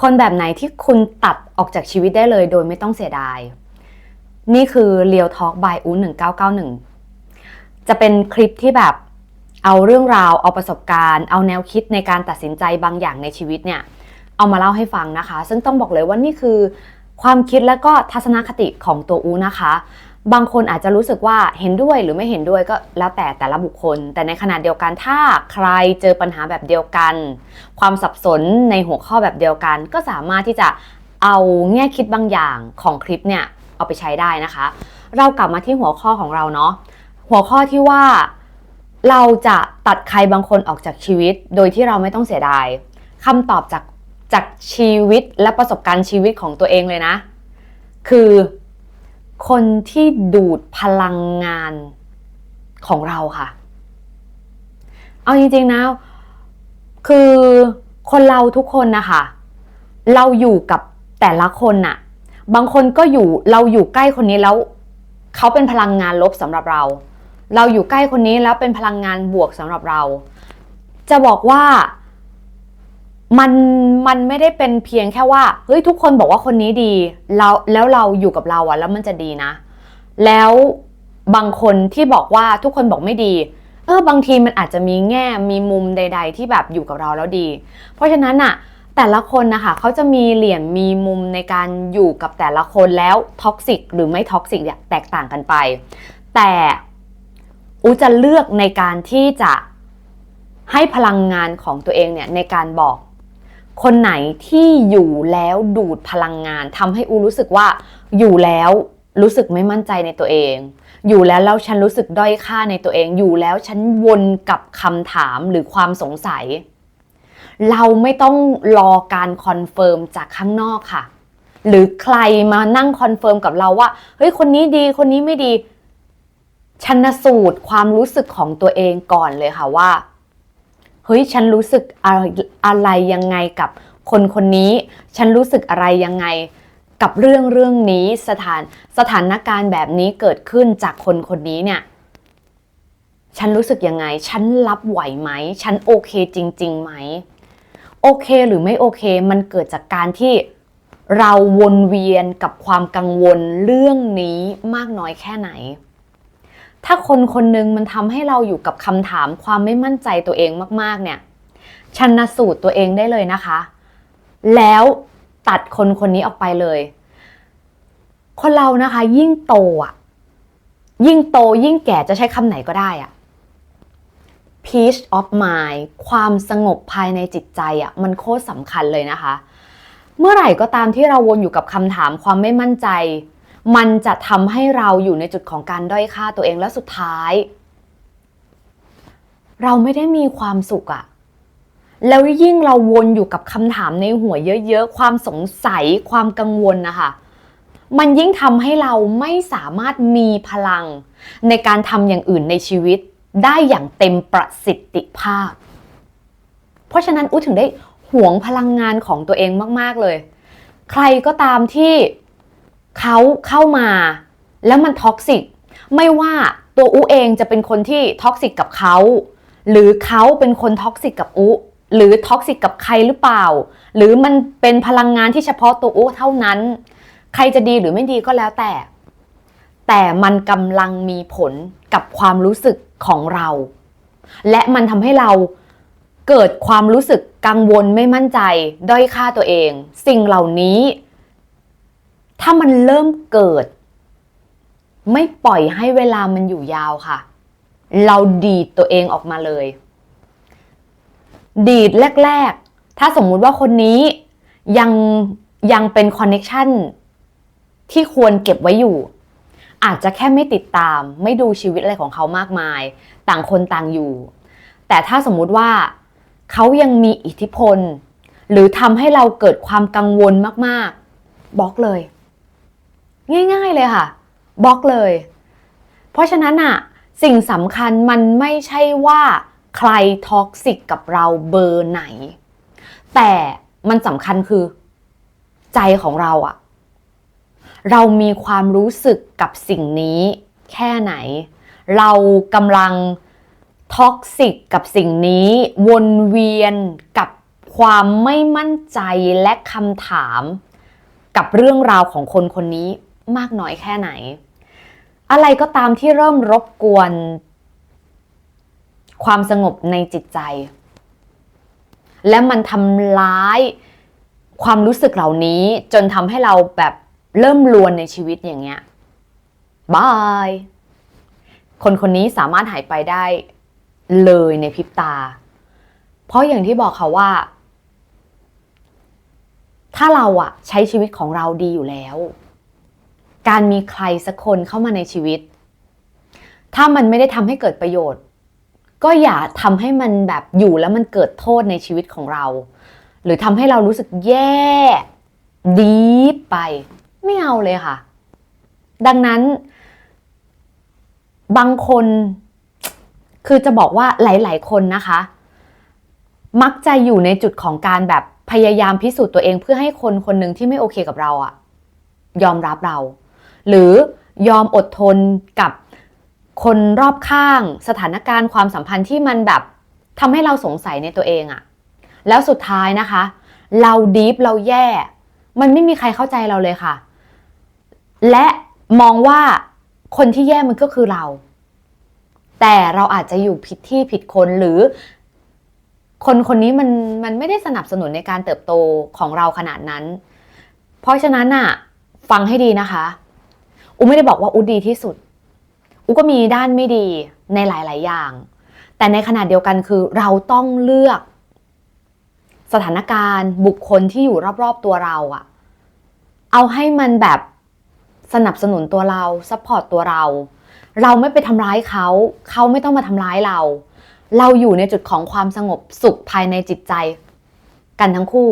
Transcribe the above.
คนแบบไหนที่คุณตัดออกจากชีวิตได้เลยโดยไม่ต้องเสียดาย นี่คือเรียวทอล์กบายอู1991จะเป็นคลิปที่แบบเอาเรื่องราว เอาประสบการณ์ เอาแนวคิดในการตัดสินใจบางอย่างในชีวิตเนี่ย เอามาเล่าให้ฟังนะคะ ซึ่งต้องบอกเลยว่านี่คือความคิดและก็ทัศนคติของตัวอูนะคะ บางคนอาจจะรู้สึกว่าเห็นด้วยหรือไม่เห็นด้วยก็แล้วแต่แต่ละบุคคล แต่ในขณะเดียวกันถ้าใครเจอปัญหาแบบเดียวกัน ความสับสนในหัวข้อแบบเดียวกัน ก็สามารถที่จะเอาแง่คิดบางอย่างของคลิปเนี่ยเอาไปใช้ได้นะคะ เรากลับมาที่หัวข้อของเราเนาะหัวข้อที่ว่าเราจะตัดใครบางคนออกจากชีวิต โดยที่เราไม่ต้องเสียดายคำตอบจากจากชีวิตและประสบการณ์ชีวิตของตัวเองเลยนะ คือ คนที่ดูดพลังงานของเราค่ะ เอาจริงๆนะ คือคนเราทุกคนนะคะ เราอยู่กับแต่ละคนน่ะ บางคนก็อยู่เราอยู่ใกล้คนนี้แล้วเขาเป็นพลังงานลบสำหรับเรา เราอยู่ใกล้คนนี้แล้วเป็นพลังงานบวกสำหรับเรา จะบอกว่า มันมันไม่ได้เป็นเพียงแค่ว่าเฮ้ยทุกคนบอกว่าคนนี้ดีเราแล้วเราอยู่กับเราอะแล้วมันจะดีนะ แล้วบางคนที่บอกว่าทุกคนบอกไม่ดี เออบางทีมันอาจจะมีแง่มีมุมใด ๆ ที่แบบอยู่กับเราแล้วดี เพราะฉะนั้นอะแต่ละคนนะคะเขาจะมีเหลี่ยมมีมุมในการอยู่กับแต่ละคนแล้วท็อกซิกหรือไม่ท็อกซิกเนี่ยแตกต่างกันไป แต่อูจะเลือกในการที่จะให้พลังงานของตัวเองเนี่ยในการบอก คนไหนที่อยู่แล้วดูดพลังงานทำให้อูรู้สึกว่าอยู่แล้วรู้สึกไม่มั่นใจในตัวเอง อยู่แล้วแล้วฉันรู้สึกด้อยค่าในตัวเอง อยู่แล้วฉันวนกับคำถามหรือความสงสัย เราไม่ต้องรอการคอนเฟิร์มจากข้างนอกค่ะ หรือใครมานั่งคอนเฟิร์มกับเราว่า เฮ้ย คนนี้ดีคนนี้ไม่ดีชันสูตรความรู้สึกของตัวเองก่อนเลยค่ะว่า เฮ้ยฉันรู้สึกอะไรอะไรยังไงกับคนคนนี้ ฉันรู้สึกอะไรยังไงกับเรื่องเรื่องนี้สถานสถานการณ์แบบนี้เกิดขึ้นจากคนคนนี้เนี่ย ฉันรู้สึกยังไง ฉันรับไหวไหม ฉันโอเคจริงๆไหม โอเคหรือไม่โอเค มันเกิดจากการที่เราวนเวียนกับความกังวลเรื่องนี้มากน้อยแค่ไหน ถ้าคนคนหนึ่งมันทำให้เราอยู่กับคำถามความไม่มั่นใจตัวเองมากๆ เนี่ยชันสูตรตัวเองได้เลยนะคะ แล้วตัดคนคนนี้ออกไปเลย คนเรานะคะ ยิ่งโตอะ ยิ่งโตยิ่งแก่จะใช้คำไหนก็ได้อะ peace of mind ความสงบภายในจิตใจอะ มันโคตรสำคัญเลยนะคะ เมื่อไหร่ก็ตามที่เราวนอยู่กับคำถามความไม่มั่นใจ มันจะทำให้เราอยู่ในจุดของการด้อยค่าตัวเองและสุดท้าย เราไม่ได้มีความสุขอะแล้วยิ่งเราวนอยู่กับคำถามในหัวเยอะๆ ความสงสัยความกังวลนะคะมันยิ่งทำให้เราไม่สามารถมีพลัง ในการทำอย่างอื่นในชีวิต ได้อย่างเต็มประสิทธิภาพ เพราะฉะนั้นอุ้ถึงได้หวงพลังงานของตัวเองมาก ๆ เลย ใครก็ตามที่ เขาเข้ามาแล้วมันท็อกซิกไม่ว่าตัวอูเองจะเป็นคนที่ท็อกซิกกับเขาหรือเขาเป็นคนท็อกซิกกับอูหรือท็อกซิกกับใครหรือเปล่า หรือมันเป็นพลังงานที่เฉพาะตัวอูเท่านั้น ใครจะดีหรือไม่ดีก็แล้วแต่ แต่มันกำลังมีผลกับความรู้สึกของเรา และมันทำให้เราเกิดความรู้สึกกังวลไม่มั่นใจ ด้อยค่าตัวเอง สิ่งเหล่านี้ ถ้ามันเริ่มเกิด ไม่ปล่อยให้เวลามันอยู่ยาวค่ะ เราดีดตัวเองออกมาเลย ดีดแรก ๆ ถ้าสมมุติว่าคนนี้ยังยังเป็นคอนเน็ชันที่ควรเก็บไว้อยู่ อาจจะแค่ไม่ติดตาม ไม่ดูชีวิตอะไรของเขามากมาย ต่างคนต่างอยู่ แต่ถ้าสมมุติว่าเขายังมีอิทธิพล หรือทำให้เราเกิดความกังวลมาก ๆบล็อกเลย ง่าย ๆเลยค่ะบล็อกเลย เพราะฉะนั้นอะสิ่งสำคัญมันไม่ใช่ว่าใครท็อกซิกกับเราเบอร์ไหน แต่มันสำคัญคือ ใจของเราอะเรามีความรู้สึกกับสิ่งนี้แค่ไหน เรากำลังท็อกซิกกับสิ่งนี้วนเวียนกับความไม่มั่นใจและคำถาม กับเรื่องราวของคนคนนี้ มากน้อยแค่ไหน อะไรก็ตามที่เริ่มรบกวน ความสงบในจิตใจ และมันทำร้ายความรู้สึกเหล่านี้จนทำให้เราแบบเริ่มลวนในชีวิตอย่างเงี้ยบายคนคนนี้สามารถหายไปได้เลยในพริบตา เพราะอย่างที่บอกค่ะว่า ถ้าเราอะใช้ชีวิตของเราดีอยู่แล้ว การมีใครสักคนเข้ามาในชีวิต ถ้ามันไม่ได้ทำให้เกิดประโยชน์ ก็อย่าทำให้มันแบบอยู่แล้วมันเกิดโทษในชีวิตของเรา หรือทำให้เรารู้สึกแย่ดีไป ไม่เอาเลยค่ะ ดังนั้น บางคนคือจะบอกว่าหลาย ๆ คนนะคะ มักจะอยู่ในจุดของการแบบพยายามพิสูจน์ตัวเองเพื่อให้คนคนหนึ่งที่ไม่โอเคกับเราอะยอมรับเรา หรือยอมอดทนกับคนรอบข้าง สถานการณ์ความสัมพันธ์ที่มันแบบทำให้เราสงสัยในตัวเองอะแล้วสุดท้ายนะคะ เราดีฟเราแย่ มันไม่มีใครเข้าใจเราเลยค่ะ และมองว่าคนที่แย่มันก็คือเรา แต่เราอาจจะอยู่ผิดที่ผิดคนหรือ คนคนนี้มันมันไม่ได้สนับสนุนในการเติบโตของเราขนาดนั้น เพราะฉะนั้นน่ะฟังให้ดีนะคะ อูไม่ได้บอกว่าอูดีที่สุด อูก็มีด้านไม่ดีในหลาย ๆ อย่าง แต่ในขณะเดียวกันคือเราต้องเลือก สถานการณ์บุคคลที่อยู่รอบ ๆ ตัวเราอะเอาให้มันแบบสนับสนุนตัวเราซัพพอร์ตตัวเรา เราไม่ไปทำร้ายเขา เขาไม่ต้องมาทำร้ายเรา เราอยู่ในจุดของความสงบสุขภายในจิตใจ กันทั้งคู่